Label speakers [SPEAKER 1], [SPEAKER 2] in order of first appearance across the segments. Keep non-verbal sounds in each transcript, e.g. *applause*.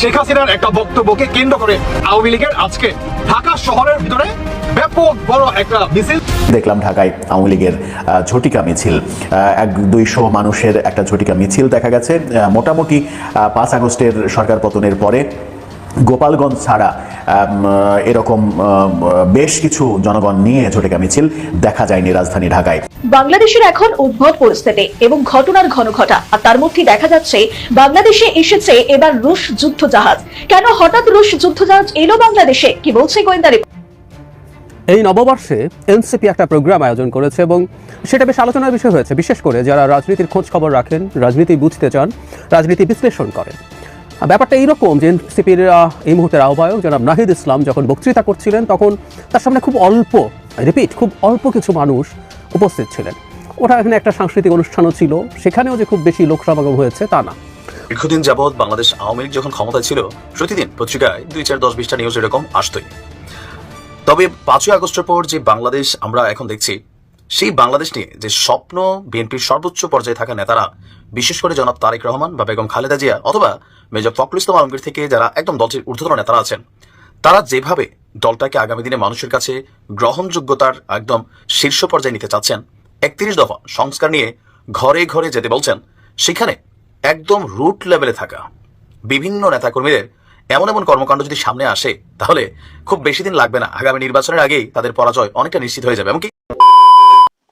[SPEAKER 1] শেখ হাসিনার একটা বক্তব্যকে কেন্দ্র করে আওয়ামী লীগের আজকে ঢাকা শহরের ভিতরে ব্যাপক বড় একটা মিছিল।
[SPEAKER 2] দেখলাম ঢাকায় আওয়ামী লীগের ঝটিকা মিছিল। এক দুইশো মানুষের একটা ঝটিকা মিছিল দেখা গেছে। মোটামুটি পাঁচ আগস্টের সরকার পতনের পরে গোপালগঞ্জ ছাড়া এরকম আহ, বেশ কিছু জনগণ নিয়ে ঝটিকা মিছিল দেখা যায়নি রাজধানী ঢাকায়।
[SPEAKER 3] বাংলাদেশের এখন উদ্ভব পরিস্থিতি এবং ঘটনার ঘন ঘটা আর তার মধ্যে দেখা যাচ্ছে বাংলাদেশে এসেছে এবার রুশ যুদ্ধ জাহাজ কেন হঠাৎ রুশ যুদ্ধ জাহাজ এলো বাংলাদেশে? কি বলছে গোয়েন্দা
[SPEAKER 4] এই নববর্ষে এনসিপি একটা প্রোগ্রাম আয়োজন করেছে এবং সেটা বেশ আলোচনার বিষয় হয়েছে। বিশেষ করে যারা রাজনীতির খোঁজ খবর রাখেন রাজনীতি বুঝতে চান রাজনীতি বিশ্লেষণ করেন। ব্যাপারটা এইরকম যে এনসিপির এই মুহূর্তের আহ্বায়ক জনাব নাহিদ ইসলাম যখন বক্তৃতা করছিলেন, তখন তার সামনে খুব অল্প, রিপিট, খুব অল্প কিছু মানুষ উপস্থিত ছিলেন। ওটা এখানে একটা সাংস্কৃতিক অনুষ্ঠানও ছিল, সেখানেও যে খুব বেশি লোক সমাগম হয়েছে, তা না।
[SPEAKER 5] দীর্ঘদিন যাবৎ বাংলাদেশ আওয়ামী লীগ যখন ক্ষমতায় ছিল, প্রতিদিন পত্রিকায় দুই চার দশ বিশটা নিউজ এরকম আসতই। তবে পাঁচই আগস্টের পর যে বাংলাদেশ আমরা এখন দেখছি, সেই বাংলাদেশ নিয়ে যে স্বপ্ন বিএনপির সর্বোচ্চ পর্যায়ে থাকা নেতারা, বিশেষ করে জনাব তারেক রহমান বা বেগম খালেদা জিয়া অথবা মেজর ফখরুল ইসলাম আলমগীর থেকে যারা একদম দলটির ঊর্ধ্বতন নেতারা আছেন, তারা যেভাবে দলটাকে আগামী দিনে মানুষের কাছে গ্রহণযোগ্যতার একদম শীর্ষ পর্যায়ে নিতে চাচ্ছেন, একত্রিশ দফা সংস্কার নিয়ে ঘরে ঘরে যেতে বলছেন, সেখানে একদম রুট লেভেলে থাকা বিভিন্ন নেতাকর্মীদের এমন এমন কর্মকাণ্ড যদি সামনে আসে, তাহলে খুব বেশি দিন লাগবে না। আগামী নির্বাচনের আগেই তাদের পরাজয় অনেকটা নিশ্চিত হয়ে যাবে। এমনকি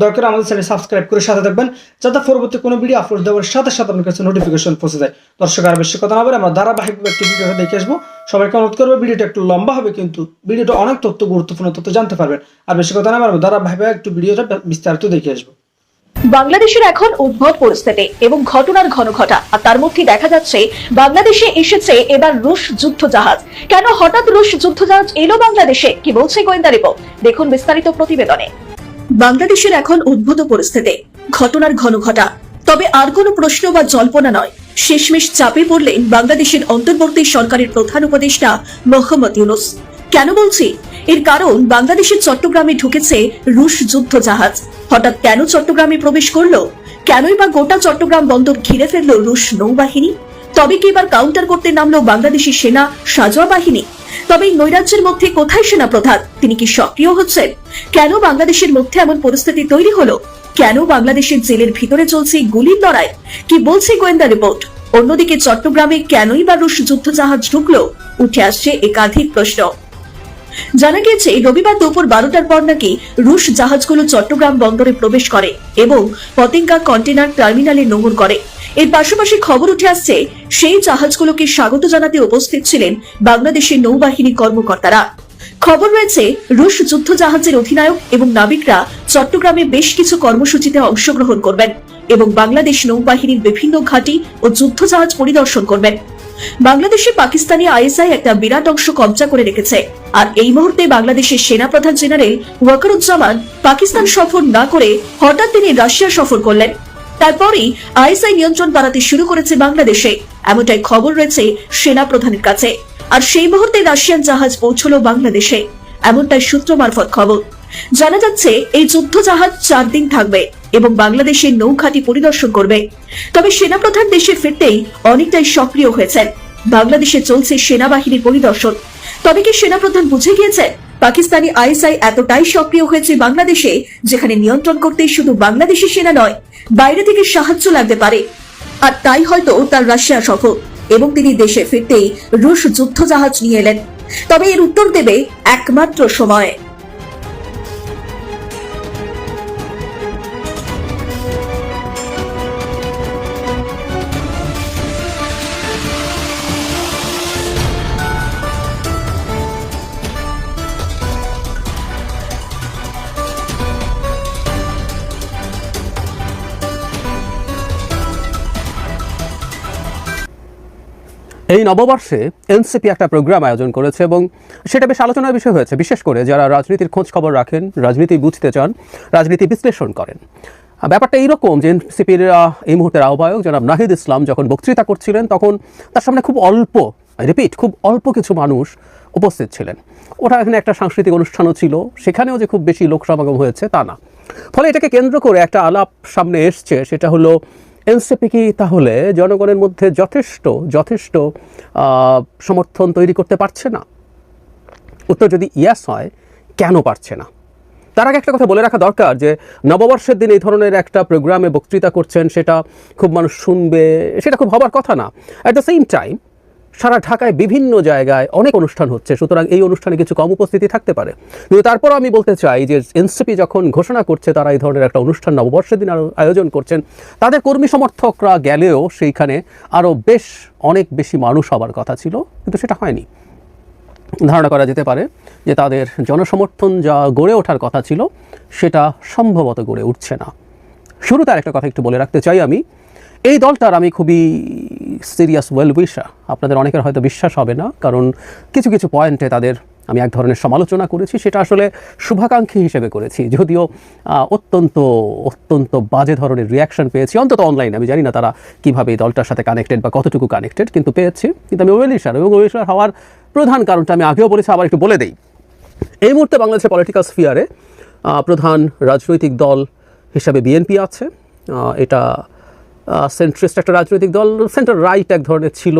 [SPEAKER 6] দয়া করে আমাদের চ্যানেল সাবস্ক্রাইব করে সাথে থাকবেন, যাতে পরবর্তী কোনো ভিডিও আপলোড দেওয়ার সাথে সাথে আপনার কাছে নোটিফিকেশন পৌঁছে যায়। দর্শক, আর বেশি কথা না বলে আমরা ধারাবাহিকভাবে একটি ভিডিওটা দেখে আসব। সবাইকে অনুরোধ করব ভিডিওটা একটু লম্বা হবে কিন্তু ভিডিওটা অনেক তথ্য, গুরুত্বপূর্ণ তথ্য জানতে পারবেন। আর বেশি কথা না বলে আমরা ধারাবাহিকভাবে একটু ভিডিওটা বিস্তারিত দেখে আসব।
[SPEAKER 3] বাংলাদেশের এখন উদ্ভব পরিস্থিতি এবং ঘটনার ঘন ঘটা, আর তার মধ্যে দেখা যাচ্ছে বাংলাদেশে এসেছে এবার রুশ যুদ্ধ জাহাজ কেন হঠাৎ রুশ যুদ্ধ জাহাজ এলো বাংলাদেশে? কি বলছে গোয়েন্দা রিপোর্ট? দেখুন বিস্তারিত প্রতিবেদনে। বাংলাদেশের এখন উদ্ভূত পরিস্থিতি। ঘটনার ঘন ঘটা তবে আর কোনো প্রশ্ন বা জল্পনা নয়। শেষমেশ চাপে পড়লেন বাংলাদেশের অন্তর্বর্তী সরকারের প্রধান উপদেষ্টা মোহাম্মদ ইউনুস। কেন বলছি? এর কারণ বাংলাদেশের চট্টগ্রামে ঢুকেছে রুশ যুদ্ধ জাহাজ। হঠাৎ কেন চট্টগ্রামে প্রবেশ করল? কেনই বা গোটা চট্টগ্রাম বন্দর ঘিরে ফেলল রুশ নৌবাহিনী? তবে কি এবার কাউন্টার করতে নামলো বাংলাদেশি সেনা সাজোয়া বাহিনী? তবে এই নৈরাজ্যের মধ্যে কোথায় সেনা প্রধান? তিনি কি সক্রিয় হচ্ছেন? কেন বাংলাদেশের মধ্যে এমন পরিস্থিতি তৈরি হলো? কেন বাংলাদেশের জেলের ভিতরে চলছে গুলির লড়াই? কি বলছে গোয়েন্দা রিপোর্ট? অন্যদিকে চট্টগ্রামে কেনই বা রুশ যুদ্ধ জাহাজ ঢুকলো? উঠে আসছে একাধিক প্রশ্ন। জানা গিয়েছে রবিবার দুপুর বারোটার পর নাকি রুশ জাহাজগুলো চট্টগ্রাম বন্দরে প্রবেশ করে এবং পতেঙ্গা কন্টেনার টার্মিনালে নোঙর করে। এর পাশাপাশি খবর উঠে আসছে, সেই জাহাজগুলোকে স্বাগত জানাতে উপস্থিত ছিলেন বাংলাদেশের নৌবাহিনী কর্মকর্তারা। খবর রয়েছে, রুশ যুদ্ধ জাহাজের অধিনায়ক এবং নাবিকরা চট্টগ্রামে বেশ কিছু কর্মসূচিতে অংশগ্রহণ করবেন এবং বাংলাদেশ নৌবাহিনীর বিভিন্ন ঘাঁটি ও যুদ্ধ জাহাজ পরিদর্শন করবেন। বাংলাদেশে পাকিস্তানি আইএসআই একটা বিরাট অংশ কবজা করে রেখেছে, আর এই মুহূর্তে বাংলাদেশের সেনাপ্রধান জেনারেল ওয়াকারুজ্জামান পাকিস্তান সফর না করে হঠাৎ তিনি রাশিয়া সফর করলেন। তারপরই আইএসআই নিয়ন্ত্রণ বাড়াতে শুরু করেছে বাংলাদেশে। এমনটাই খবর রয়েছে সেনা প্রধানের কাছে। আর সেই মুহূর্তে রাশিয়ান জাহাজ পৌঁছলো বাংলাদেশে। এমনটাই সূত্র মারফত খবর। জানা যাচ্ছে, এই যুদ্ধ জাহাজ চার দিন থাকবে এবং বাংলাদেশের নৌঘাটি পরিদর্শন করবে। তবে সেনাপ্রধান দেশে ফিরতেই অনেকটাই সক্রিয় হয়েছেন। বাংলাদেশে চলছে সেনাবাহিনীর পরিদর্শন। তবে কি সেনাপ্রধান বুঝে গিয়েছেন? পাকিস্তানি আইএসআই এতটাই সক্রিয় হয়েছে বাংলাদেশে, যেখানে নিয়ন্ত্রণ করতে শুধু বাংলাদেশি সেনা নয়, বাইরে থেকে সাহায্য লাগতে পারে। আর তাই হয়তো তার রাশিয়া সফর এবং তিনি দেশে ফিরতেই রুশ যুদ্ধ জাহাজ নিয়ে এলেন। তবে এর উত্তর দেবে একমাত্র সময়।
[SPEAKER 4] এই নববর্ষে এনসিপি একটা প্রোগ্রাম আয়োজন করেছে এবং সেটা বেশ আলোচনার বিষয় হয়েছে। বিশেষ করে যারা রাজনীতির খোঁজ খবর রাখেন, রাজনীতি বুঝতে চান, রাজনীতি বিশ্লেষণ করেন। ব্যাপারটা এইরকম যে এনসিপির এই মুহূর্তের আহ্বায়ক জনাব নাহিদ ইসলাম যখন বক্তৃতা করছিলেন, তখন তার সামনে খুব অল্প রিপিট, খুব অল্প কিছু মানুষ উপস্থিত ছিলেন। ওটা এখানে একটা সাংস্কৃতিক অনুষ্ঠানও ছিল, সেখানেও যে খুব বেশি লোক সমাগম হয়েছে তা না। ফলে এটাকে কেন্দ্র করে একটা আলাপ সামনে এসছে, সেটা হলো এনসিপি কি তাহলে জনগণের মধ্যে যথেষ্ট যথেষ্ট সমর্থন তৈরি করতে পারছে না? উত্তর যদি ইয়াস হয়, কেন পারছে না? তার আগে একটা কথা বলে রাখা দরকার যে নববর্ষের দিন এই ধরনের একটা প্রোগ্রামে বক্তৃতা করছেন, সেটা খুব মানুষ শুনবে, সেটা খুব হবার কথা না। অ্যাট দ্য সেম টাইম সারা ঢাকায় বিভিন্ন জায়গায় অনেক অনুষ্ঠান হচ্ছে, সুতরাং এই অনুষ্ঠানে কিছু কম উপস্থিতি থাকতে পারে। কিন্তু তারপরও আমি বলতে চাই যে এনসিপি যখন ঘোষণা করছে, তারা এই ধরনের একটা অনুষ্ঠান, নববর্ষের দিন আয়োজন করছেন, তাদের কর্মী সমর্থকরা গেলেও সেইখানে আরও বেশ অনেক বেশি মানুষ হবার কথা ছিল, কিন্তু সেটা হয়নি। ধারণা করা যেতে পারে যে তাদের জনসমর্থন যা গড়ে ওঠার কথা ছিল, সেটা সম্ভবত গড়ে উঠছে না। শুরুতে আরেকটা কথা একটু বলে রাখতে চাই আমি এই দলটার আমি খুবই সিরিয়াস ওয়েল উইশার আপনাদের অনেকের হয়তো বিশ্বাস হবে না, কারণ কিছু কিছু পয়েন্টে তাদের আমি এক ধরনের সমালোচনা করেছি, সেটা আসলে শুভাকাঙ্ক্ষী হিসেবে করেছি। যদিও অত্যন্ত অত্যন্ত বাজে ধরনের রিয়াকশন পেয়েছি। অন্তত অনলাইন আমি জানি না তারা কীভাবে এই দলটার সাথে কানেক্টেড বা কতটুকু কানেক্টেড কিন্তু পেয়েছি। কিন্তু আমি ওয়েলিশার এবং ওয়েলিশার হওয়ার প্রধান কারণটা আমি আগেও বলেছি, আবার একটু বলে দেই। এই মুহূর্তে বাংলাদেশের পলিটিক্যাল স্ফিয়ারে প্রধান রাজনৈতিক দল হিসাবে বিএনপি আছে। এটা সেন্ট্রিস্ট একটা রাজনৈতিক দল সেন্টার রাইট এক ধরনের ছিল,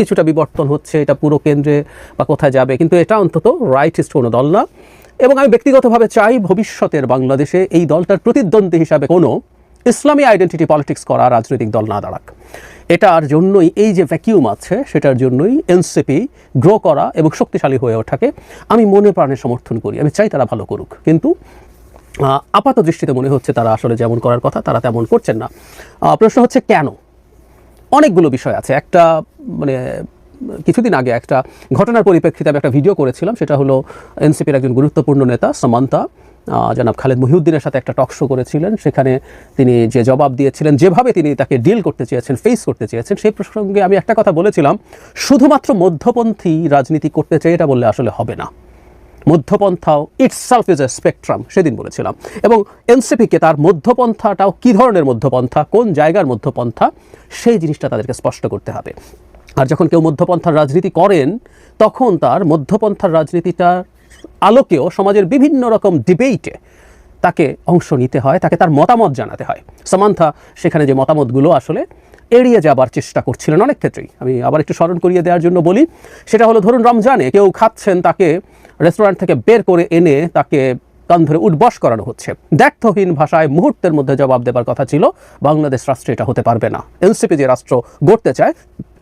[SPEAKER 4] কিছুটা বিবর্তন হচ্ছে, এটা পুরো কেন্দ্রে বা কোথায় যাবে, কিন্তু এটা অন্তত রাইটিস্ট কোনো দল না। এবং আমি ব্যক্তিগতভাবে চাই ভবিষ্যতের বাংলাদেশে এই দলটার প্রতিদ্বন্দ্বী হিসাবে কোনো ইসলামী আইডেন্টিটি পলিটিক্স করা রাজনৈতিক দল না দাঁড়াক। এটার জন্যই এই যে ভ্যাকিউম আছে, সেটার জন্যই এনসিপি গ্রো করা এবং শক্তিশালী হয়ে ওঠাকে আমি মনে প্রাণে সমর্থন করি। আমি চাই তারা ভালো করুক। কিন্তু আপাত দৃষ্টিতে মনে হচ্ছে তারা আসলে যেমন করার কথা তারা তেমন করছেন না। প্রশ্ন হচ্ছে কেন? অনেকগুলো বিষয় আছে। একটা মানে কিছুদিন আগে একটা ঘটনার পরিপ্রেক্ষিতে আমি একটা ভিডিও করেছিলাম, সেটা হলো এনসিপির একজন গুরুত্বপূর্ণ নেতা, সামান্তা জনাব খালেদ মহিউদ্দিনের সাথে একটা টক শো করেছিলেন। সেখানে তিনি যে জবাব দিয়েছিলেন, যেভাবে তিনি তাকে ডিল করতে চেয়েছেন ফেস করতে চেয়েছেন, সেই প্রসঙ্গে আমি একটা কথা বলেছিলাম, শুধুমাত্র মধ্যপন্থী রাজনীতি করতে চাই এটা বললে আসলে হবে না। মধ্যপন্থাও ইটসেলফ ইজ এ স্পেকট্রাম সেদিন বলেছিলাম। এবং এনসিপিকে তার মধ্যপন্থাটাও কী ধরনের মধ্যপন্থা, কোন জায়গার মধ্যপন্থা, সেই জিনিসটা তাদেরকে স্পষ্ট করতে হবে। আর যখন কেউ মধ্যপন্থার রাজনীতি করেন, তখন তার মধ্যপন্থার রাজনীতিটার আলোকেও সমাজের বিভিন্ন রকম ডিবেটে তাকে অংশ নিতে হয়, তাকে তার মতামত জানাতে হয়। সামান্থা, সেখানে যে মতামতগুলো আসলে এড়িয়ে যাবার চেষ্টা করছিলেন অনেক ক্ষেত্রেই। আমি আবার একটু স্মরণ করিয়ে দেওয়ার জন্য বলি, সেটা হলো ধরুন রমজানে কেউ খাচ্ছেন তাকে রেস্টুরেন্ট থেকে বের করে এনে তাকে কান ধরে উঠবস করানো হচ্ছে। দ্ব্যর্থহীন ভাষায় মুহূর্তের মধ্যে জবাব দেবার কথা ছিল, বাংলাদেশ রাষ্ট্রে এটা হতে পারবে না। এনসিপি যে রাষ্ট্র গড়তে চায়,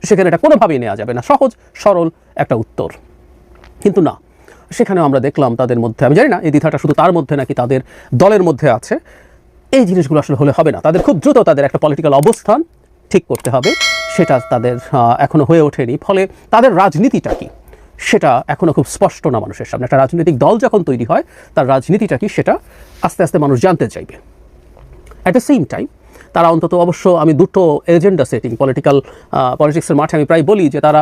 [SPEAKER 4] সেখানে এটা কোনোভাবেই নেওয়া যাবে না। সহজ, সরল একটা উত্তর। কিন্তু না, সেখানেও আমরা দেখলাম তাদের মধ্যে, আমি জানি না, এই দ্বিধাটা শুধু তার মধ্যে নাকি তাদের দলের মধ্যে আছে, এই জিনিসগুলো আসলে হলে হবে না। তাদের খুব দ্রুত তাদের একটা পলিটিক্যাল অবস্থান ঠিক করতে হবে। সেটা তাদের এখনও এখনও হয়ে ওঠেনি। ফলে তাদের রাজনীতিটা কি? সেটা এখনও খুব স্পষ্ট না মানুষের সামনে। একটা রাজনৈতিক দল যখন তৈরি হয়, তার রাজনীতিটা কি সেটা আস্তে আস্তে মানুষ জানতে চাইবে। অ্যাট দ্য সেম টাইম তারা অন্তত অবশ্য, আমি দুটো এজেন্ডা সেটিং পলিটিক্যাল পলিটিক্সের মাঠে আমি প্রায় বলি যে তারা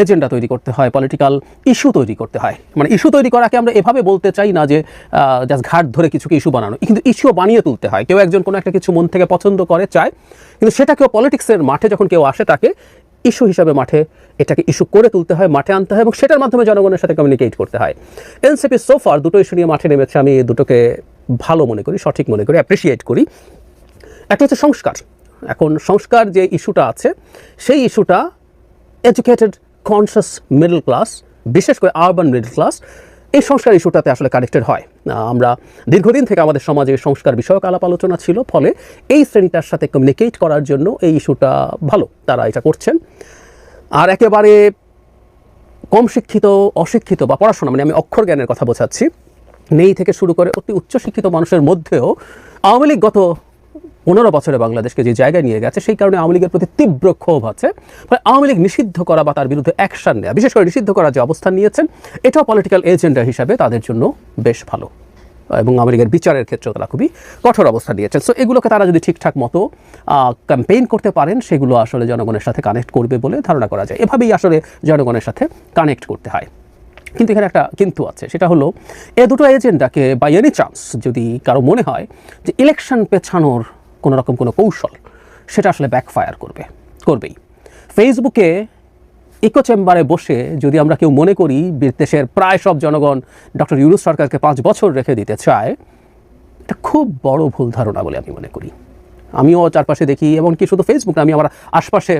[SPEAKER 4] এজেন্ডা তৈরি করতে হয় পলিটিক্যাল ইস্যু তৈরি করতে হয়। মানে ইস্যু তৈরি করাকে আমরা এভাবে বলতে চাই না যে জাস্ট ঘাট ধরে কিছুকে ইস্যু বানানো। কিন্তু ইস্যু বানিয়ে তুলতে হয়। কেউ একজন কোনো একটা কিছু মন থেকে পছন্দ করে, চায়, কিন্তু সেটা কেউ পলিটিক্সের মাঠে যখন কেউ আসে তাকে ইস্যু হিসাবে মাঠে এটাকে ইস্যু করে তুলতে হয়, মাঠে আনতে হয় এবং সেটার মাধ্যমে জনগণের সাথে কমিউনিকেট করতে হয়। এনসিপি সোফার দুটো ইস্যু নিয়ে মাঠে নেমেছে, আমি দুটোকে ভালো মনে করি, সঠিক মনে করি অ্যাপ্রিসিয়েট করি। একটা হচ্ছে সংস্কার। এখন সংস্কার যে ইস্যুটা আছে, সেই ইস্যুটা এডুকেটেড কনসিয়াস মিডল ক্লাস বিশেষ করে আরবান মিডল ক্লাস এই সংস্কার ইস্যুটাতে আসলে কানেক্টেড হয়। আমরা দীর্ঘদিন থেকে আমাদের সমাজে সংস্কার বিষয়ক আলাপ আলোচনা ছিল, ফলে এই শ্রেণীটার সাথে কমিউনিকেট করার জন্য এই ইস্যুটা ভালো, তারা এটা করছেন। আর একেবারে কম শিক্ষিত অশিক্ষিত বা পড়াশোনা মানে আমি অক্ষর জ্ঞানের কথা বোঝাচ্ছি, নেই থেকে শুরু করে অতি উচ্চশিক্ষিত মানুষের মধ্যেও আওয়ামী লীগ গত পনেরো বছরে বাংলাদেশকে যে জায়গায় নিয়ে গেছে, সেই কারণে আওয়ামী লীগের প্রতি তীব্র ক্ষোভ আছে। ফলে আওয়ামী লীগ নিষিদ্ধ করা বা তার বিরুদ্ধে অ্যাকশন নেওয়া বিশেষ করে নিষিদ্ধ করার যে অবস্থান নিয়েছেন, এটাও পলিটিক্যাল এজেন্ডা হিসাবে তাদের জন্য বেশ ভালো। এবং আমেরিকার বিচারের ক্ষেত্রে তারা খুবই কঠোর অবস্থা নিয়েছেন। সো এগুলোকে তারা যদি ঠিকঠাক মতো ক্যাম্পেইন করতে পারেন, সেগুলো আসলে জনগণের সাথে কানেক্ট করবে বলে ধারণা করা যায়। এভাবেই আসলে জনগণের সাথে কানেক্ট করতে হয়। কিন্তু এখানে একটা কিন্তু আছে, সেটা হলো, এ দুটো এজেন্ডাকে বাই এনি চান্স যদি কারও মনে হয়, যে ইলেকশন পেছানোর কোনো রকম কোনো কৌশল, সেটা আসলে ব্যাকফায়ার করবে, করবেই। ফেসবুকে ইকো চেম্বারে বসে যদি আমরা কেউ মনে করি দেশের প্রায় সব জনগণ ডক্টর ইউনুস সরকারকে পাঁচ বছর রেখে দিতে চায়, এটা খুব বড় ভুল ধারণা বলে আমি মনে করি। আমিও চারপাশে দেখি, এমনকি শুধু ফেসবুক আমি আমার আশপাশে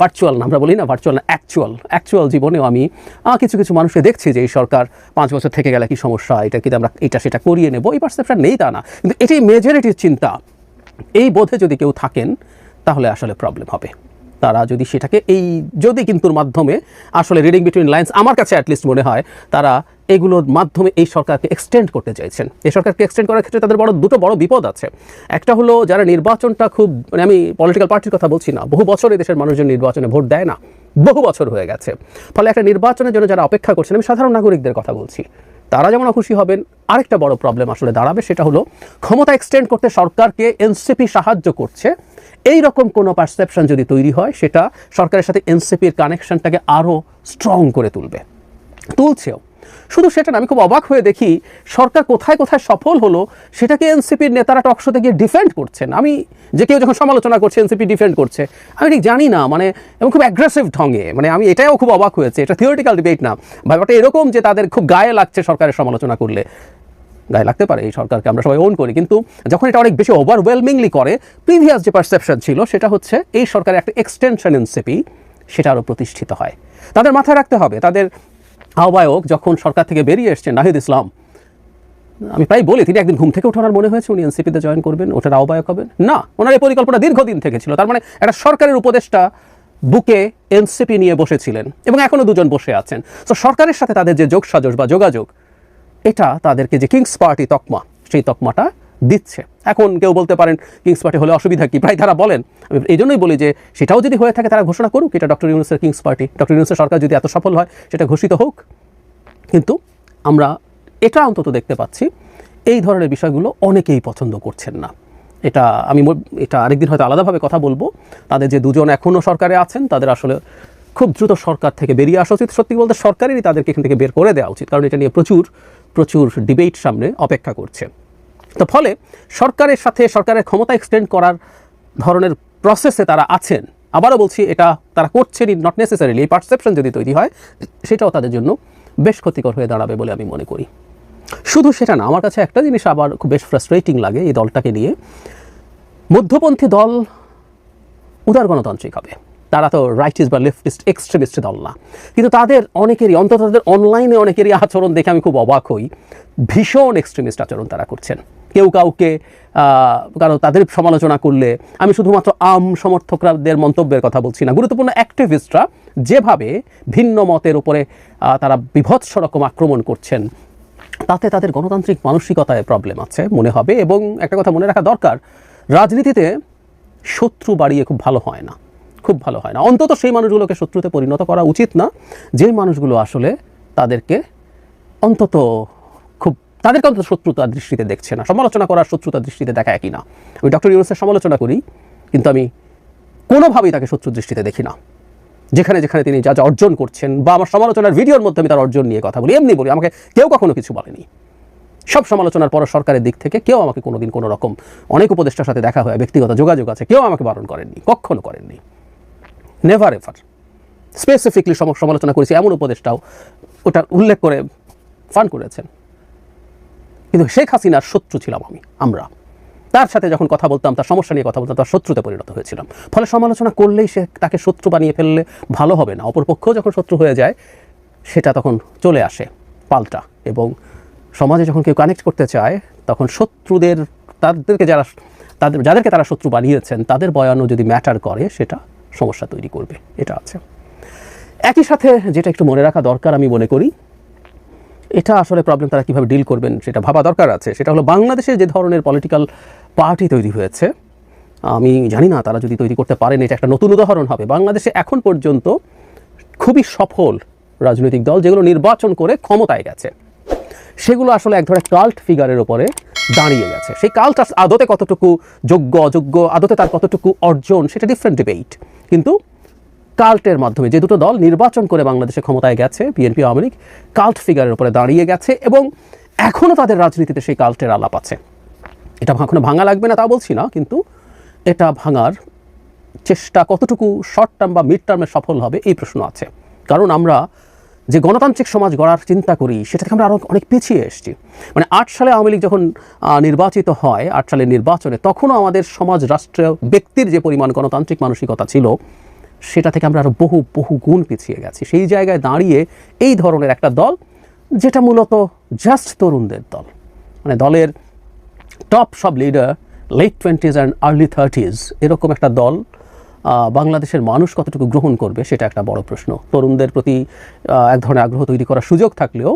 [SPEAKER 4] ভার্চুয়াল আমরা বলি না ভার্চুয়াল না অ্যাকচুয়াল অ্যাকচুয়াল জীবনেও আমি কিছু কিছু মানুষকে দেখছি যে এই সরকার পাঁচ বছর থেকে গেলে কি সমস্যা, এটা কিন্তু আমরা, এটা সেটা করিয়ে নেব, এই পারসেপশন নেই তা না। কিন্তু এটাই মেজরিটির চিন্তা। এই বোধে যদি কেউ থাকেন, তাহলে আসলে প্রবলেম হবে। তারা যদি সেটাকে এই, যদি কিন্তুর মাধ্যমে আসলে রিডিং বিটুইন লাইন্স আমার কাছে অ্যাটলিস্ট মনে হয়, তারা এগুলোর মাধ্যমে এই সরকারকে এক্সটেন্ড করতে চাইছেন। এই সরকারকে এক্সটেন্ড করার ক্ষেত্রে তাদের বড়, দুটো বড় বিপদ আছে। একটা হলো, যারা নির্বাচনটা খুব মানে আমি পলিটিক্যাল পার্টির কথা বলছি না, বহু বছর এই দেশের মানুষজন নির্বাচনে ভোট দেয় না, বহু বছর হয়ে গেছে। ফলে একটা নির্বাচনের জন্য যারা অপেক্ষা করছেন, আমি সাধারণ নাগরিকদের কথা বলছি, তারা যেমন অখুশি হবেন আরেকটা বড় প্রবলেম আসলে দাঁড়াবে, সেটা হলো ক্ষমতা এক্সটেন্ড করতে সরকারকে এনসিপি সাহায্য করছে। এই রকম কোনো পারসেপশন যদি তৈরি হয়, সেটা সরকারের সাথে এনসিপির কানেকশনটাকে আরও স্ট্রং করে তুলবে। তুলছেও। শুধু সেটা না, আমি খুব অবাক হয়ে দেখি সরকার কোথায় কোথায় সফল হলো, সেটাকে এনসিপির নেতারা টকশোতে গিয়ে ডিফেন্ড করছেন। আমি যে কেউ যখন সমালোচনা করছে, এনসিপি ডিফেন্ড করছে, আমি ঠিক জানি না মানে এবং খুব অ্যাগ্রেসিভ ঢঙে মানে আমি এটাও খুব অবাক হয়েছে, এটা থিওরিটিক্যাল ডিবেট না। ব্যাপারটা এরকম যে তাদের খুব গায়ে লাগছে সরকারের সমালোচনা করলে। গায়ে লাগতে পারে এই সরকারকে, আমরা সবাই ওন করি, কিন্তু যখন এটা অনেক বেশি ওভারওয়েলমিংলি করে প্রিভিয়াস যে পারসেপশন ছিল, সেটা হচ্ছে এই সরকারের একটা এক্সটেনশন এনসিপি সেটা আরও প্রতিষ্ঠিত হয়। তাদের মাথায় রাখতে হবে, তাদের আহ্বায়ক যখন সরকার থেকে বেরিয়ে এসছেন, নাহিদ ইসলাম, আমি প্রায় বলি, তিনি একদিন ঘুম থেকে ওঠার মনে হয়েছে, উনি এনসিপিতে জয়েন করবেন ওটার আহ্বায়ক হবেন। না, ওনার এই পরিকল্পনা দীর্ঘদিন থেকে ছিল, তার মানে একটা সরকারের উপদেষ্টা বুকে এনসিপি নিয়ে বসেছিলেন এবং এখনও দুজন বসে আছেন। তো সরকারের সাথে তাদের যে যোগসাজশ বা যোগাযোগ, এটা তাদেরকে যে কিংস পার্টি তকমা, সেই তকমাটা দিচ্ছে। এখন কেউ বলতে পারেন কিংস পার্টি হলে অসুবিধা কি? প্রায় তারা বলেন, আমি এই জন্যই বলি যে, সেটাও যদি হয়ে থাকে, তারা ঘোষণা করুক এটা ডক্টর ইউনুসের কিংস পার্টি ডক্টর ইউনুসের সরকার যদি এত সফল হয়, সেটা ঘোষিত হোক। কিন্তু আমরা এটা অন্তত দেখতে পাচ্ছি, এই ধরনের বিষয়গুলো অনেকেই পছন্দ করছেন না। এটা আমি এটা আরেকদিন হয়তো আলাদাভাবে কথা বলব। তাদের যে দুজন এখনও সরকারে আছেন, তাদের আসলে খুব দ্রুত সরকার থেকে বেরিয়ে আসা উচিত। সত্যি বলতে সরকারেরই তাদেরকে এখান থেকে বের করে দেওয়া উচিত, কারণ এটা নিয়ে প্রচুর প্রচুর ডিবেট সামনে অপেক্ষা করছে। তো ফলে সরকারের সাথে সরকারের ক্ষমতা এক্সটেন্ড করার ধরনের প্রসেসে তারা আছেন। আবারও বলছি, এটা তারা করছেন নট নেসেসারিলি এই পারসেপশন যদি তৈরি হয়, সেটাও তাদের জন্য বেশ ক্ষতিকর হয়ে দাঁড়াবে বলে আমি মনে করি। শুধু সেটা না, আমার কাছে একটা জিনিস আবার খুব বেশ ফ্রাস্ট্রেটিং লাগে এই দলটাকে নিয়ে। মধ্যপন্থী দল উদার গণতান্ত্রিক হবে। তারা তো রাইটিস্ট বা লেফটিস্ট এক্সট্রিমিস্ট দল না। কিন্তু তাদের অনেকেরই, অন্তত তাদের অনলাইনে অনেকেরই আচরণ দেখে আমি খুব অবাক হই। ভীষণ এক্সট্রিমিস্ট আচরণ তারা করছেন। কেউ কাউকে কারণ তাদের সমালোচনা করলে, আমি শুধুমাত্র আম সমর্থকদের মন্তব্যের কথা বলছি না। গুরুত্বপূর্ণ অ্যাক্টিভিস্টরা যেভাবে ভিন্ন মতের উপরে তারা বিভৎস রকম আক্রমণ করছেন, তাতে তাদের গণতান্ত্রিক মানসিকতায় প্রবলেম আছে মনে হবে। এবং একটা কথা মনে রাখা দরকার, রাজনীতিতে শত্রু বাড়িয়ে খুব ভালো হয় না, খুব ভালো হয় না। অন্তত সেই মানুষগুলোকে শত্রুতে পরিণত করা উচিত না যে মানুষগুলো আসলে তাদেরকে অন্তত তাদেরকে অন্তত শত্রুতার দৃষ্টিতে দেখছে না। সমালোচনা করার শত্রুতার দৃষ্টিতে দেখা একই না? আমি ডক্টর ইউনুসের সমালোচনা করি, কিন্তু আমি কোনোভাবেই তাকে শত্রুর দৃষ্টিতে দেখি না। যেখানে যেখানে তিনি যা যা অর্জন করছেন বা আমার সমালোচনার ভিডিওর মধ্যে আমি তার অর্জন নিয়ে কথা বলি, এমনি বলি, আমাকে কেউ কখনো কিছু বলেনি। সব সমালোচনার পর সরকারের দিক থেকে কেউ আমাকে কোনোদিন কোনো রকম অনেক উপদেষ্টার সাথে দেখা হয়, ব্যক্তিগত যোগাযোগ আছে, কেউ আমাকে বারণ করেননি, কখনো করেননি। নেভার এভার স্পেসিফিকলি সমালোচনা করেছি এমন উপদেষ্টাও ওটা উল্লেখ করে ফান করেছেন। কিন্তু শেখ হাসিনার শত্রু ছিলাম আমি, আমরা। তার সাথে যখন কথা বলতাম, তার সমস্যা নিয়ে কথা বলতাম, তার শত্রুতে পরিণত হয়েছিলাম। ফলে সমালোচনা করলেই সে তাকে শত্রু বানিয়ে ফেললে ভালো হবে না। অপরপক্ষও যখন শত্রু হয়ে যায়, সেটা তখন চলে আসে পাল্টা। এবং সমাজে যখন কেউ কানেক্ট করতে চায়, তখন শত্রুদের, তাদেরকে যারা, তাদের, যাদেরকে তারা শত্রু বানিয়েছেন, তাদের বয়ানও যদি ম্যাটার করে, সেটা সমস্যা তৈরি করবে। এটা আছে। একই সাথে যেটা একটু মনে রাখা দরকার আমি মনে করি এটা আসলে প্রবলেম তারা কীভাবে ডিল করবেন সেটা ভাবা দরকার আছে। সেটা হলো বাংলাদেশে যে ধরনের পলিটিক্যাল পার্টি তৈরি হয়েছে, আমি জানি না তারা যদি তৈরি করতে পারেন, এটা একটা নতুন উদাহরণ হবে। বাংলাদেশে এখন পর্যন্ত খুবই সফল রাজনৈতিক দল যেগুলো নির্বাচন করে ক্ষমতায় গেছে, সেগুলো আসলে এক ধরনের কাল্ট ফিগারের ওপরে দাঁড়িয়ে গেছে। সেই কাল্ট আদতে কতটুকু যোগ্য, অযোগ্য, আদতে তার কতটুকু অর্জন, সেটা ডিফারেন্ট ডিবেট কিন্তু কাল্টের মাধ্যমে যে দুটো দল নির্বাচন করে বাংলাদেশে ক্ষমতায় গেছে, বিএনপি, আওয়ামী লীগ, কাল্ট ফিগারের উপরে দাঁড়িয়ে গেছে এবং এখনও তাদের রাজনীতিতে সেই কাল্টের আলাপ আছে। এটা এখনও ভাঙা লাগবে না, তা বলছি না, কিন্তু এটা ভাঙার চেষ্টা কতটুকু শর্ট টার্ম বা মিড টার্মে সফল হবে, এই প্রশ্ন আছে। কারণ আমরা যে গণতান্ত্রিক সমাজ গড়ার চিন্তা করি, সেটা থেকে আমরা আরও অনেক পিছিয়ে এসেছি। মানে আট সালে আওয়ামী লীগ যখন নির্বাচিত হয়, আট সালের নির্বাচনে, তখনও আমাদের সমাজ, রাষ্ট্রীয় ব্যক্তির যে পরিমাণ গণতান্ত্রিক মানসিকতা ছিল সেটা থেকে আমরা আরও বহু বহু গুণ পিছিয়ে গেছি। সেই জায়গায় দাঁড়িয়ে এই ধরনের একটা দল, যেটা মূলত জাস্ট তরুণদের দল। মানে দলের টপ সব leader late twenties and early thirties এরকম একটা দল বাংলাদেশের মানুষ কতটুকু গ্রহণ করবে সেটা একটা বড় প্রশ্ন। তরুণদের প্রতি এক ধরনের আগ্রহ তৈরি করার সুযোগ থাকলেও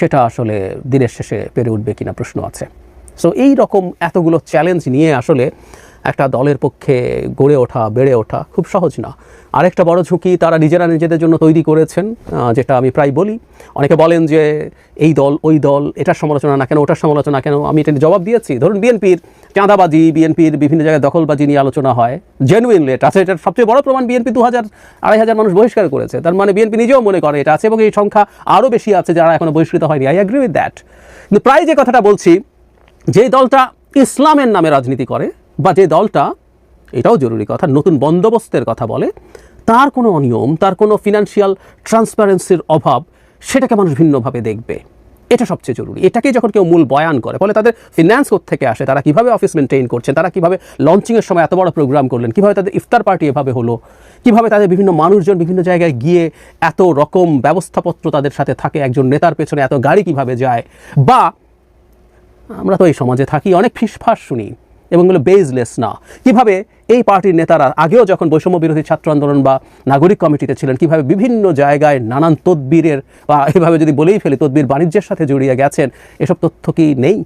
[SPEAKER 4] সেটা আসলে দিনের শেষে পেরে উঠবে কিনা প্রশ্ন আছে। সো এই রকম এতগুলো চ্যালেঞ্জ নিয়ে আসলে একটা দলের পক্ষে গড়ে ওঠা, বেড়ে ওঠা খুব সহজ না। আরেকটা বড় ঝুঁকি তারা নিজেরা নিজেদের জন্য তৈরি করেছেন যেটা আমি প্রায় বলি। অনেকে বলেন যে এই দল, ওই দল, এটার সমালোচনা না কেন, ওটার সমালোচনা কেন? আমি এটা জবাব দিয়েছি। ধরুন বিএনপির চাঁদাবাজি, বিএনপির বিভিন্ন জায়গায় দখলবাজি নিয়ে আলোচনা হয় জেনুইনলি এটা আছে, এটার সবচেয়ে বড় প্রমাণ বিএনপি দু হাজার আড়াই হাজার মানুষ বহিষ্কার করেছে। তার মানে বিএনপি নিজেও মনে করে এটা আছে এবং এই সংখ্যা আরও বেশি আছে যারা এখনও বহিষ্কৃত হয়নি। আই অ্যাগ্রি উইথ দ্যাট কিন্তু প্রায় যে কথাটা বলছি যে দলটা ইসলামের নামে রাজনীতি করে বা যে দলটা, এটাও জরুরি কথা, নতুন বন্দোবস্তের কথা বলে, তার কোনো অনিয়ম, তার কোনো ফিনান্সিয়াল ট্রান্সপারেন্সির অভাব, সেটাকে মানুষ ভিন্নভাবে দেখবে। এটা সবচেয়ে জরুরি। এটাকে যখন কেউ মূল বয়ান করে, ফলে তাদের ফিনান্স থেকে আসে, তারা কীভাবে অফিস মেনটেন করছেন, তারা কীভাবে লঞ্চিংয়ের সময় এত বড় প্রোগ্রাম করলেন, কীভাবে তাদের ইফতার পার্টি এভাবে হলো, কীভাবে তাদের বিভিন্ন মানুষজন বিভিন্ন জায়গায় গিয়ে এত রকম ব্যবস্থাপত্র তাদের সাথে থাকে, একজন নেতার পেছনে এত গাড়ি কীভাবে যায়, বা আমরা তো এই সমাজে থাকি, অনেক ফিসফাস শুনি এবং এগুলো বেজলেস না। কীভাবে এই পার্টির নেতারা আগেও যখন বৈষম্য বিরোধী ছাত্র আন্দোলন বা নাগরিক কমিটিতে ছিলেন, কীভাবে বিভিন্ন জায়গায় নানান তদবিরের বা এভাবে যদি বলেই ফেলি তদবির বাণিজ্যের সাথে জড়িয়ে গেছেন, এসব তথ্য কি নেই?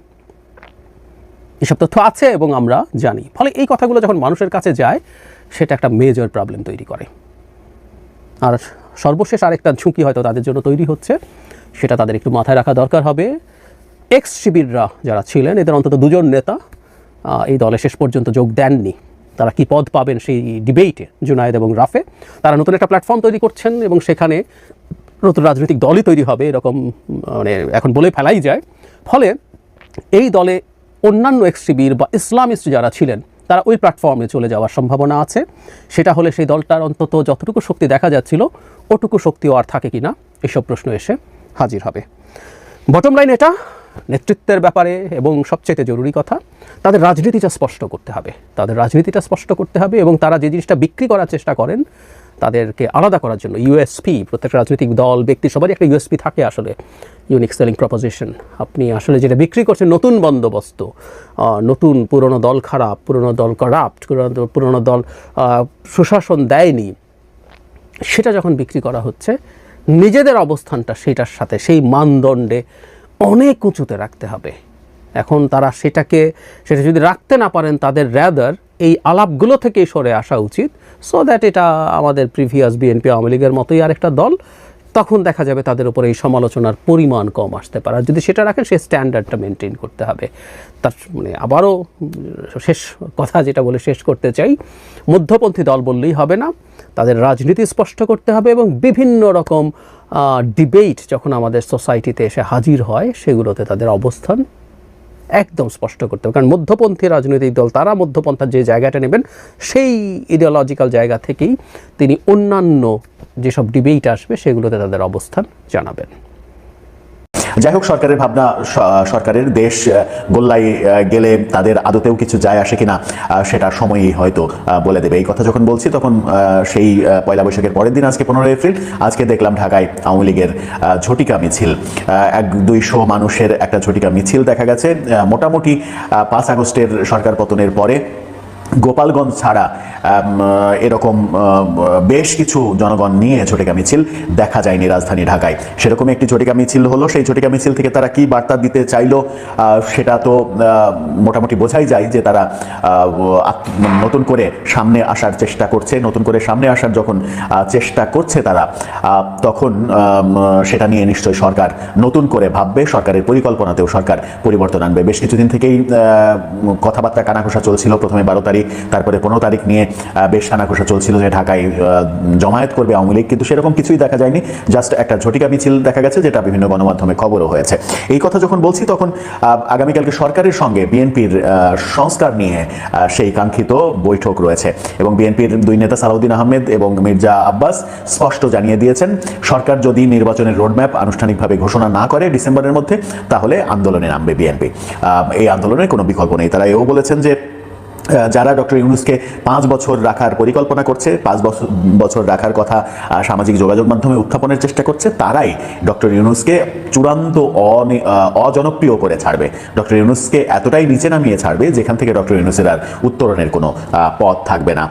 [SPEAKER 4] এসব তথ্য আছে এবং আমরা জানি। ফলে এই কথাগুলো যখন মানুষের কাছে যায়, সেটা একটা মেজর প্রবলেম তৈরি করে। আর সর্বশেষ আরেকটা ঝুঁকি হয়তো তাদের জন্য তৈরি হচ্ছে, সেটা তাদের একটু মাথায় রাখা দরকার হবে। এক্স শিবিররা যারা ছিলেন, এদের অন্তত দুজন নেতা এই দলে শেষ পর্যন্ত যোগ দেননি। তারা কি পদ পাবেন সেই ডিবেটে জুনায়েদ এবং রাফে? তারা নতুন একটা প্ল্যাটফর্ম তৈরি করছেন এবং সেখানে নতুন রাজনৈতিক দলই তৈরি হবে এরকম মানে এখন বলে ফেলাই যায়। ফলে এই দলে অন্যান্য এক্স শিবির বা ইসলামিস্ট যারা ছিলেন, তারা ওই প্ল্যাটফর্মে চলে যাওয়ার সম্ভাবনা আছে। সেটা হলে সেই দলটার অন্তত যতটুকু শক্তি দেখা যাচ্ছিল, ওটুকু শক্তিও আর থাকে কি না এসব প্রশ্ন এসে হাজির হবে। বটম লাইন এটা নেতৃত্বের ব্যাপারে এবং সবচেয়ে জরুরি কথা, তাদের রাজনীতিটা স্পষ্ট করতে হবে। তাদের রাজনীতিটা স্পষ্ট করতে হবে এবং তারা যে জিনিসটা বিক্রি করার চেষ্টা করেন, তাদেরকে আলাদা করার জন্য। ইউএসপি প্রত্যেকটা রাজনৈতিক দল, ব্যক্তি, সবারই একটা ইউএসপি থাকে আসলে। ইউনিক সেলিং প্রপোজিশন আপনি আসলে যেটা বিক্রি করছেন, নতুন বন্দোবস্ত নতুন পুরনো দল খারাপ, পুরনো দল করাপ্ট পুরনো দল সুশাসন দেয়নি, সেটা যখন বিক্রি করা হচ্ছে, নিজেদের অবস্থানটা সেটার সাথে, সেই মানদণ্ডে অনেক উঁচুতে রাখতে হবে। এখন তারা সেটাকে, সেটা যদি রাখতে না পারেন, তাদের র্যাদার এই আলাপগুলো থেকেই সরে আসা উচিত। সো দ্যাট এটা আমাদের প্রিভিয়াস বিএনপি আওয়ামী লীগের মতোই আরেকটা দল, তখন দেখা যাবে তাদের উপরে এই সমালোচনার পরিমাণ কম আসতে পারে। আর যদি সেটা রাখেন, সে স্ট্যান্ডার্ডটা মেনটেন করতে হবে। তার মানে আবারও শেষ কথা যেটা বলে শেষ করতে চাই, মধ্যপন্থী দল বললেই হবে না। তাদের রাজনীতি স্পষ্ট করতে হবে এবং বিভিন্ন রকম ডিবেট যখন আমাদের সোসাইটিতে এসে হাজির হয়, সেগুলোতে তাদের অবস্থান একদম স্পষ্ট করতে হবে। কারণ মধ্যপন্থী রাজনৈতিক দল, তারা মধ্যপন্থার যে জায়গাটা নেবেন, সেই ইডিওলজিক্যাল জায়গা থেকেই তিনি অন্যান্য যেসব ডিবেট আসবে, সেগুলোতে তাদের অবস্থান জানাবেন।
[SPEAKER 2] যাই হোক সরকারের ভাবনা সরকারের দেশ আহ, গেলে তাদের আদতেও কিছু যায় আসে কিনা সেটা সময়ই হয়তো বলে দেবে। এই কথা যখন বলছি তখন সেই পয়লা বৈশাখের পরের দিন আজকে পনেরোই এপ্রিল আজকে দেখলাম ঢাকায় আওয়ামী লীগের ঝটিকা মিছিল। এক দুইশো মানুষের একটা ঝটিকা মিছিল দেখা গেছে। মোটামুটি পাঁচ আগস্টের সরকার পতনের পরে গোপালগঞ্জ ছাড়া এরকম বেশ কিছু জনগণ নিয়ে ঝটিকা মিছিল দেখা যায়নি রাজধানী ঢাকায়। সেরকম একটি ঝটিকা মিছিল হলো, সেই ঝটিকা মিছিল থেকে তারা কি বার্তা দিতে চাইলো সেটা তো মোটামুটি বোঝাই যায় যে তারা নতুন করে সামনে আসার চেষ্টা করছে। নতুন করে সামনে আসার যখন চেষ্টা করছে তারা তখন সেটা নিয়ে নিশ্চয়ই সরকার নতুন করে ভাববে, সরকারের পরিকল্পনাতেও সরকার পরিবর্তন আনবে। বেশ কিছুদিন থেকেই কথাবার্তা কানাঘোষা চলছিল প্রথমে বারো তারিখ তারপরে পনেরো তারিখ নিয়ে বেশ কানাঘোষা চলছিল যে ঢাকায় জমায়েত করবে আওয়ামী লীগ। কিন্তু সেরকম কিছুই দেখা যায়নি। জাস্ট একটা ঝটিকা মিছিল দেখা গেছে, যেটা বিভিন্ন গণমাধ্যমে খবরও হয়েছে। এই কথা যখন বলছি, তখন আগামীকালকে সরকারের সঙ্গে বিএনপির সংস্কার নিয়ে সেই কাঙ্ক্ষিত বৈঠক রয়েছে। এবং বিএনপির দুই নেতা সালাউদ্দিন আহমেদ এবং মির্জা আব্বাস স্পষ্ট জানিয়ে দিয়েছেন, সরকার যদি নির্বাচনের রোডম্যাপ আনুষ্ঠানিকভাবে ঘোষণা না করে ডিসেম্বরের মধ্যে, তাহলে আন্দোলনে নামবে বিএনপি। এই আন্দোলনের কোনো বিকল্প নেই। তারা এও বলেছেন যে যারা ডক্টর ইউনুসকে পাঁচ বছর রাখার পরিকল্পনা করছে, পাঁচ বছর বছর রাখার কথা সামাজিক যোগাযোগ মাধ্যমে উত্থাপনের চেষ্টা করছে, তারাই ডক্টর ইউনুসকে চূড়ান্ত অজনপ্রিয় করে ছাড়বে। ডক্টর ইউনুসকে এতটাই নিচে নামিয়ে ছাড়বে, যেখান থেকে ডক্টর ইউনুসের আর উত্তরণের কোনো পথ থাকবে না।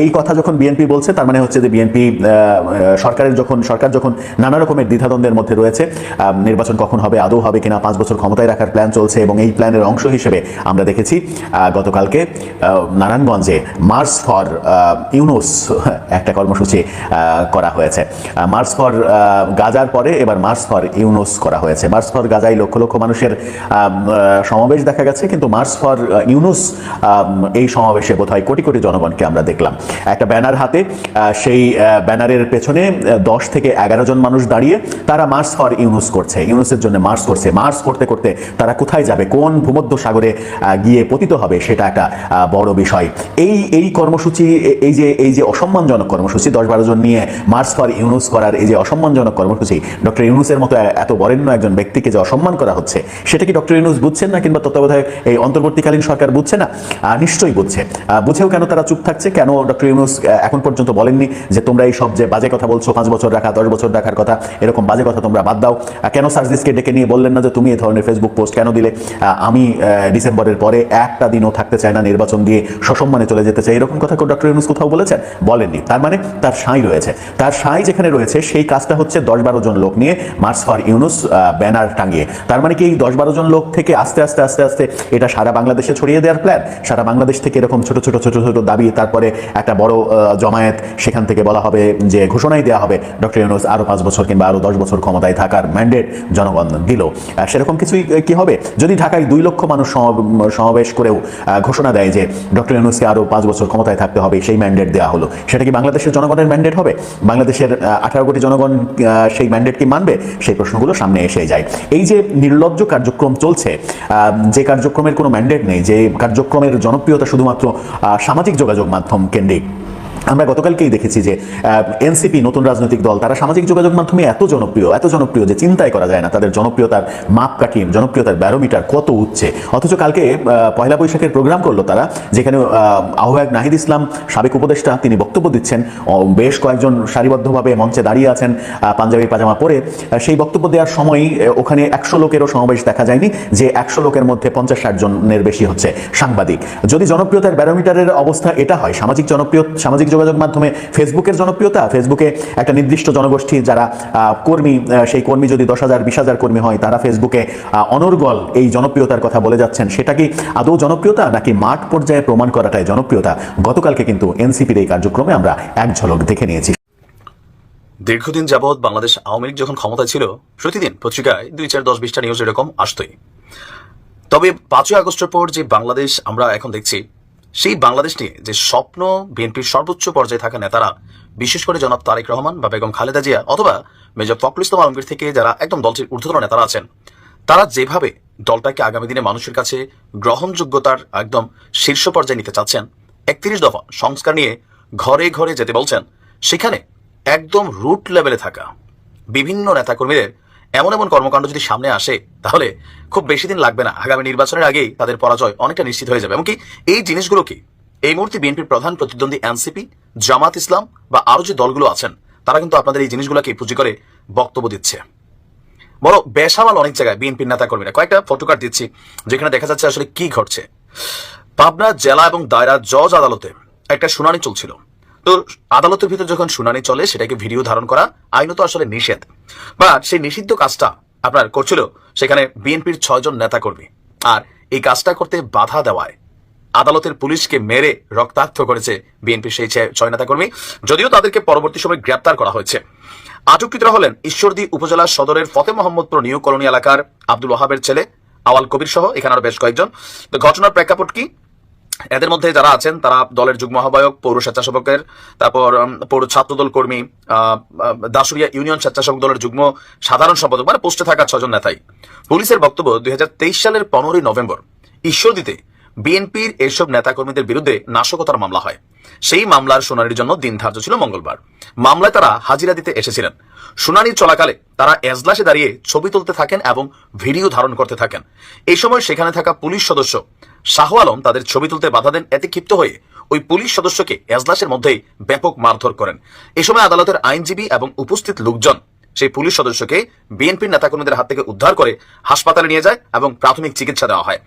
[SPEAKER 2] এই কথা যখন বিএনপি বলছে, তার মানে হচ্ছে যে বিএনপি সরকারের যখন সরকার যখন নানা রকমের দ্বিধাদ্বন্দ্বের মধ্যে রয়েছে নির্বাচন কখন হবে, আদৌ হবে কিনা, পাঁচ বছর ক্ষমতায় রাখার প্ল্যান চলছে এবং এই প্ল্যানের অংশ হিসেবে আমরা দেখেছি গতকালকে নারায়ণগঞ্জে মার্চ ফর ইউনুস *laughs* একটা কর্মসূচি করা হয়েছে। মার্চ ফর গাজার পরে এবার মার্চ ফর ইউনুস করা হয়েছে। মার্চ ফর গাজায় লক্ষ লক্ষ মানুষের সমাবেশ দেখা গেছে, কিন্তু মার্চ ফর ইউনুস এই সমাবেশে বোধহয় কোটি কোটি জনগণকে আমরা দেখলাম। একটা ব্যানার হাতে সেই ব্যানারের পেছনে দশ থেকে এগারো জন মানুষ দাঁড়িয়ে তারা মার্চ ফর ইউনুস করছে। ইউনুসের জন্য মার্চ করছে। মার্চ করতে করতে তারা কোথায় যাবে? কোন ভূমধ্য সাগরে গিয়ে পতিত হবে? সেটা একটা বড় বিষয়। এই এই কর্মসূচি, এই যে এই যে অসম্মানজনক কর্মসূচি, দশ বারো জন নিয়ে মার্চ ফর ইউনুস করার এই যে অসম্মানজনক কর্মসূচি ডক্টর ইউনুসের মতো এত বরেণ্য একজন ব্যক্তিকে যে অসম্মান করা হচ্ছে, সেটা কি ডক্টর ইউনুস বুঝছেন না কিংবা তত্ত্বাবধায়ক এই অন্তর্বর্তীকালীন সরকার বুঝছে না? নিশ্চয়ই বুঝছে। বুঝেও কেন তারা চুপ থাকছে? কেন ডক্টর ইউনুস এখন পর্যন্ত বলেননি যে তোমরা এই সব যে বাজে কথা বলছো, পাঁচ বছর রাখা, দশ বছর রাখার কথা, এরকম বাজে কথা তোমরা বাদ দাও। কেন সার্জিসকে ডেকে নিয়ে বললেন না যে তুমি এই ধরনের ফেসবুক পোস্ট কেন দিলে? আমি ডিসেম্বরের পরে একটা দিনও থাকতে চাই না নির্বাচন দিয়ে সসম্মানে চলে যেতে চাই এরকম কথা ডক্টর ইউনুস কোথাও বলেছেন? বলেননি। তার মানে তার সাঁই রয়েছে। তার সাঁই যেখানে রয়েছে, সেই কাজটা হচ্ছে দশ বারো জন লোক নিয়ে মার্চ ফর ইউনুস ব্যানার টাঙিয়ে। তার মানে কি এই দশ বারো জন লোক থেকে আস্তে আস্তে আস্তে আস্তে এটা সারা বাংলাদেশে ছড়িয়ে দেওয়ার প্ল্যান সারা বাংলাদেশ থেকে এরকম ছোট ছোট ছোট ছোট দাবি, তারপরে একটা বড় জমায়েত সেখান থেকে বলা হবে যে ঘোষণাই দেওয়া হবে। ডক্টর ইউনুস আরও পাঁচ বছর কিংবা আরও দশ বছর ক্ষমতায় থাকার ম্যান্ডেট জনগণ দিল। সেরকম কিছুই কি হবে? যদি ঢাকায় দুই লক্ষ মানুষ সমা- সমাবেশ করেও ঘোষণা দেয় যে ডক্টর ইউনুসকে আরও পাঁচ বছর ক্ষমতায় থাকতে হবে, সেই ম্যান্ডেট দেওয়া হলো। সেটা কি বাংলাদেশের জনগণের ম্যান্ডেট হবে? বাংলাদেশের আঠারো কোটি জনগণ সেই ম্যান্ডেট কি মানবে? সেই প্রশ্নগুলো সামনে এসে যায়। এই যে নির্লজ্জ কার্যক্রম চলছে যে কার্যক্রমের কোনো ম্যান্ডেট নেই, যে কার্যক্রমের জনপ্রিয়তা শুধুমাত্র সামাজিক যোগাযোগ মাধ্যম কেন্দ্রিক আমরা গতকালকেই দেখেছি যে এনসিপি নতুন রাজনৈতিক দল তারা সামাজিক যোগাযোগ মাধ্যমে এত জনপ্রিয় এত জনপ্রিয় যে চিন্তাই করা যায় না। তাদের জনপ্রিয়তার মাপকাঠি জনপ্রিয়তার ব্যারোমিটার কত উঠছে। অথচ কালকে পয়লা বৈশাখের প্রোগ্রাম করল তারা যেখানে আহ, আহ্বায়ক নাহিদ ইসলাম সাবেক উপদেষ্টা তিনি বক্তব্য দিচ্ছেন। বেশ কয়েকজন সারিবদ্ধভাবে মঞ্চে দাঁড়িয়ে আছেন পাঞ্জাবি পাজামা পরে। সেই বক্তব্য দেওয়ার সময় ওখানে একশো লোকেরও সমাবেশ দেখা যায়নি যে একশো লোকের মধ্যে পঞ্চাশ ষাট জনের বেশি হচ্ছে সাংবাদিক। যদি জনপ্রিয়তার ব্যারোমিটারের অবস্থা এটা হয় সামাজিক জনপ্রিয় সামাজিক যোগাযোগ মাধ্যমে ফেসবুকের জনপ্রিয়তা, ফেসবুকে একটা নির্দিষ্ট জনগোষ্ঠী যারা কর্মী সেই কর্মী যদি দশ হাজার, বিশ হাজার কর্মী হয়, তারা ফেসবুকে অনর্গল এই জনপ্রিয়তার কথা বলে যাচ্ছেন। সেটা কি আদৌ জনপ্রিয়তা নাকি মাঠ পর্যায়ে প্রমাণ করাটাই জনপ্রিয়তা? গতকালকে কিন্তু এনসিপির এই কার্যক্রমে আমরা এক ঝলক দেখে নিয়েছি।
[SPEAKER 5] দীর্ঘদিন যাবৎ বাংলাদেশ আওয়ামী লীগ যখন ক্ষমতা ছিল, প্রতিদিন পত্রিকায় দুই চার দশ বিশটা নিউজ এরকম আসতোই। তবে পাঁচই আগস্টের পর যে বাংলাদেশ আমরা এখন দেখছি সেই বাংলাদেশ নিয়ে যে স্বপ্ন বিএনপির সর্বোচ্চ পর্যায়ে থাকা নেতারা, বিশেষ করে জনাব তারেক রহমান বা বেগম খালেদা জিয়া অথবা মেজর ফখরুল ইসলাম আলমগীর থেকে যারা একদম দলটির ঊর্ধ্বতন নেতারা আছেন, তারা যেভাবে দলটাকে আগামী দিনে মানুষের কাছে গ্রহণযোগ্যতার একদম শীর্ষ পর্যায়ে নিতে চাচ্ছেন, একত্রিশ দফা সংস্কার নিয়ে ঘরে ঘরে যেতে বলছেন, সেখানে একদম রুট লেভেলে থাকা বিভিন্ন নেতাকর্মীদের এমন এমন কর্মকাণ্ড যদি সামনে আসে, তাহলে খুব বেশি দিন লাগবে না। আগামী নির্বাচনের আগেই তাদের পরাজয় অনেকটা নিশ্চিত হয়ে যাবে। এমনকি এই জিনিসগুলো কি? এই মুহূর্তে বিএনপির প্রধান প্রতিদ্বন্দ্বী এনসিপি, জামাত ইসলাম বা আরও যে দলগুলো আছেন, তারা কিন্তু আপনাদের এই জিনিসগুলোকে পুঁজি করে বক্তব্য দিচ্ছে। বড় বেসামাল অনেক জায়গায় বিএনপির নেতা কর্মীরা কয়েকটা ফটোকার্ড দিচ্ছি, যেখানে দেখা যাচ্ছে আসলে কি ঘটছে। পাবনা জেলা এবং দায়রা জজ আদালতে একটা শুনানি চলছিল। তো আদালতের ভিতরে যখন শুনানি চলে, সেটাকে ভিডিও ধারণ করা, আইনত আসলে নিষেধ। বা সেই নিষিদ্ধ কাজটা আপনার করছিল সেখানে বিএনপির ছয়জন নেতা কর্মী আর এই কাজটা করতে বাধা দেওয়ায় আদালতের পুলিশকে মেরে রক্তাক্ত করেছে বিএনপির সেই ছয়- ছয় নেতা কর্মী যদিও তাদেরকে পরবর্তী সময় গ্রেপ্তার করা হয়েছে। আটককৃতরা হলেন ঈশ্বরদী উপজেলা সদরের ফতে মোহাম্মদপুর নিউ কলোনি এলাকার আব্দুল ওহাবের ছেলে আওয়াল কবির সহ, এখানে আরও বেশ কয়েকজন। ঘটনার প্রেক্ষাপট কি? এদের মধ্যে যারা আছেন, তারা দলের যুগ্ম আহ্বায়ক, পৌর স্বেচ্ছাসেবকের, তারপর পৌর ছাত্রদল কর্মী দাসুরিয়া ইউনিয়ন স্বেচ্ছাসেবক দলের যুগ্ম সাধারণ সম্পাদক মানে পোস্টে থাকা ছজন নেতাই। পুলিশের বক্তব্য দুই হাজার তেইশ সালের পনেরোই নভেম্বর, ঈশ্বরদীতে বিএনপির এসব নেতাকর্মীদের বিরুদ্ধে নাশকতার মামলা হয়। সেই মামলার শুনানির জন্য দিন ধার্য ছিল মঙ্গলবার। মামলায় তারা হাজিরা দিতে এসেছিলেন। শুনানি চলাকালে তারা এজলাসে দাঁড়িয়ে ছবি তুলতে থাকেন এবং ভিডিও ধারণ করতে থাকেন। এই সময় সেখানে থাকা পুলিশ সদস্য শাহ আলম তাদের ছবি তুলতে বাধা দেন। এতে ক্ষিপ্ত হয়ে ওই পুলিশ সদস্যকে এজলাসের মধ্যেই ব্যাপক মারধর করেন। এই সময় আদালতের আইনজীবী এবং উপস্থিত লোকজন সেই পুলিশ সদস্যকে বিএনপির নেতাকর্মীদের হাত থেকে উদ্ধার করে হাসপাতালে নিয়ে যায় এবং প্রাথমিক চিকিৎসা দেওয়া হয়।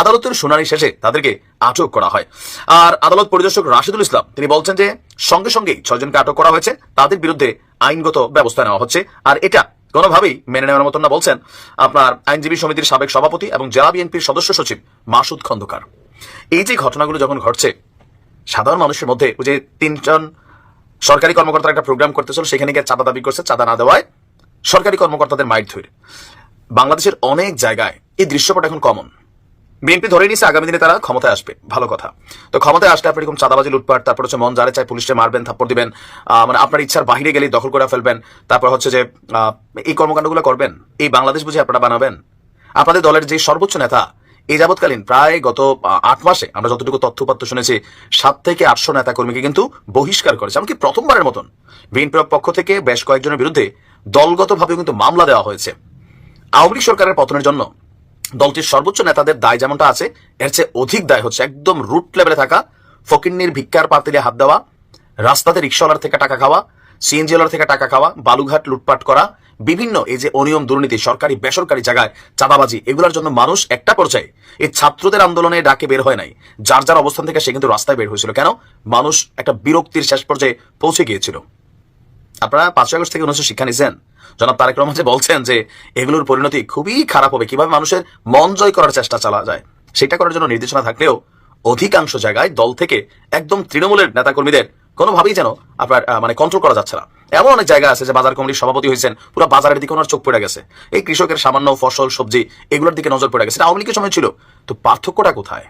[SPEAKER 5] আদালতের শুনানি শেষে তাদেরকে আটক করা হয়। আর আদালত পরিদর্শক রাশিদুল ইসলাম, তিনি বলছেন যে, সঙ্গে সঙ্গেই ছয়জনকে আটক করা হয়েছে। তাদের বিরুদ্ধে আইনগত ব্যবস্থা নেওয়া হচ্ছে। আর এটা কোনোভাবেই মেনে নেওয়ার মতন না বলছেন আপনার আইনজীবী সমিতির সাবেক সভাপতি এবং জেলা বিএনপির সদস্য সচিব মাসুদ খন্দকার। এই যে ঘটনাগুলো যখন ঘটছে, সাধারণ মানুষের মধ্যে ওই যে তিনজন সরকারি কর্মকর্তার একটা প্রোগ্রাম করতেছিল, সেখানে গিয়ে চাঁদা দাবি করছে, চাঁদা না দেওয়ায় সরকারি কর্মকর্তাদের মাইট ধরে। বাংলাদেশের অনেক জায়গায় এই দৃশ্যপট এখন কমন। বিএনপি ধরে নিয়েছে আগামী দিনে তারা ক্ষমতায় আসবে। ভালো কথা। তো ক্ষমতায় আসলে আপনি এরকম চাঁদাবাজি, লুটপাট, তারপর হচ্ছে মন যারে চাই পুলিশে মারবেন, থাপ্পড় দিবেন মানে আপনার ইচ্ছার বাহিরে গেলেই দখল করে ফেলবেন, তারপর হচ্ছে যে এই কর্মকাণ্ডগুলো করবেন, এই বাংলাদেশ বুঝে আপনারা বানাবেন। আপনাদের দলের যে সর্বোচ্চ নেতা এই যাবৎকালীন প্রায় গত আট মাসে, আমরা যতটুকু তথ্যপাত্র শুনেছি, সাত থেকে আটশো নেতা কর্মীকে কিন্তু বহিষ্কার করেছে, এমনকি প্রথমবারের মতন। বিএনপির পক্ষ থেকে বেশ কয়েকজনের বিরুদ্ধে দলগতভাবে কিন্তু মামলা দেওয়া হয়েছে। আওয়ামী লীগ সরকারের পতনের জন্য দলটির সর্বোচ্চ নেতাদের দায় যেমনটা আছে, এর চেয়ে অধিক দায় হচ্ছে একদম রুট লেভেলে থাকা, ফকিন্নির ভিক্ষার পাতিলে হাত দেওয়া, রাস্তাতে রিক্সাওয়ালার থেকে টাকা খাওয়া সিএনজিওয়ালার থেকে টাকা খাওয়া, বালুঘাট লুটপাট করা, বিভিন্ন এই যে অনিয়ম দুর্নীতি, সরকারি বেসরকারি জায়গায় চাঁদাবাজি, এগুলোর জন্য মানুষ একটা পর্যায়ে এই ছাত্রদের আন্দোলনে ডাকে বের হয় নাই। যার যার অবস্থান থেকে সে কিন্তু রাস্তায় বের হয়েছিল। কেন? মানুষ একটা বিরক্তির শেষ পর্যায়ে পৌঁছে গিয়েছিল। আপনারা পাঁচই আগস্ট থেকে উনিশশো শিক্ষা নিয়েছেন জনাব তারেক রহমান যে বলছেন যে, এগুলোর পরিণতি খুবই খারাপ হবে। কীভাবে মানুষের মন জয় করার চেষ্টা চালা যায়? সেটা করার জন্য নির্দেশনা থাকলেও অধিকাংশ জায়গায় দল থেকে একদম তৃণমূলের নেতাকর্মীদের কোনোভাবেই যেন আপনার মানে কন্ট্রোল করা যাচ্ছে না। এমন অনেক জায়গা আছে যে বাজার কমিটির সভাপতি হয়েছেন, পুরো বাজারের দিকে ওনার চোখ পড়ে গেছে। এই কৃষকের সামান্য ফসল, সবজি, এগুলোর দিকে নজর পড়ে গেছে। এটা আওয়ামী লীগের সময় ছিল। তো পার্থক্যটা কোথায়?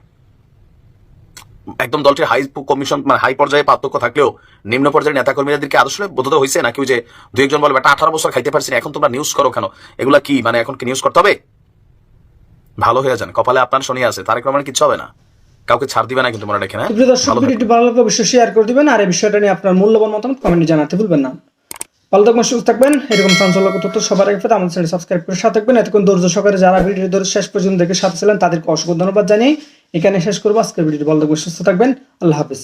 [SPEAKER 5] একদম দলটির হাই কমিশন মানে হাই পর্যায়ে পার্থক্য থাকলেও নিম্ন পর্যায়ের নেতা কর্মীদেরকে আসলে বোধত হয়েছে? নাকি ওই যে দু একজন বলবে এটা আঠারো বছর খাইতে পারছি এখন তোমরা নিউজ করো কেন? এগুলা কি মানে এখন কি নিউজ করতে হবে? ভালো হয়ে যান। কপালে আপনার শনি আছে তারেক রহমানের কিচ্ছু হবে না। কাউকে ছাড় দিবে না কিন্তু মনে রেখে না ভালো থাকবেন।
[SPEAKER 6] ভিডিওটি ভালো লাগলে অবশ্যই শেয়ার করে দিবেন আর এই বিষয়টা নিয়ে আপনার মূল্যবান মতামত কমেন্টে জানাতে ভুলবেন না। ভালো থাকবেন সুস্থ থাকবেন। এরকম চাঞ্চল্যক তথ্য সবার আগে পেতে আমাদের চ্যানেল সাবস্ক্রাইব করে সাথে থাকবেন। এতক্ষণ ধৈর্য সহকারে যারা ভিডিও ধরে শেষ পর্যন্ত দেখে সাথে ছিলেন তাদেরকে অসংখ্য ধন্যবাদ জানিয়ে এখানে শেষ করব। আজকের ভিডিওটি থাকবেন সুস্থ থাকবেন। আল্লাহ হাফিজ।